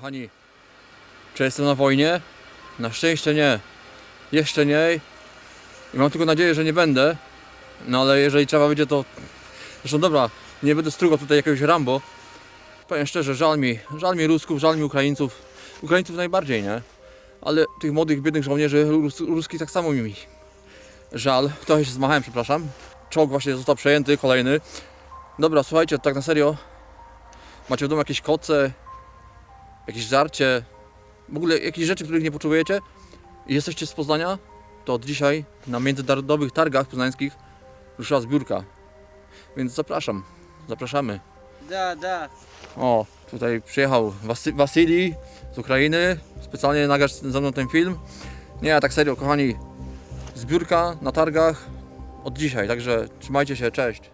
Kochani, czy jestem na wojnie? Na szczęście nie. Jeszcze nie. I mam tylko nadzieję, że nie będę. No ale jeżeli trzeba będzie, to. Zresztą dobra, nie będę strugał tutaj jakiegoś Rambo. Powiem szczerze, żal mi. Żal mi Rusków, żal mi Ukraińców. Ukraińców najbardziej, nie? Ale tych młodych, biednych żołnierzy Rus ruskich tak samo mi żal. Trochę się zmachałem, przepraszam. Czołg właśnie został przejęty, kolejny. Dobra, słuchajcie, tak na serio. Macie w domu jakieś koce, jakieś żarcie, w ogóle jakieś rzeczy, których nie poczujecie i jesteście z Poznania, to od dzisiaj na międzynarodowych targach poznańskich ruszyła zbiórka. Więc zapraszam, zapraszamy. Da, da. O, tutaj przyjechał Wasy Wasylii z Ukrainy, specjalnie nagrasz ze mną ten film. Nie, tak serio, kochani, zbiórka na targach od dzisiaj, także trzymajcie się, cześć.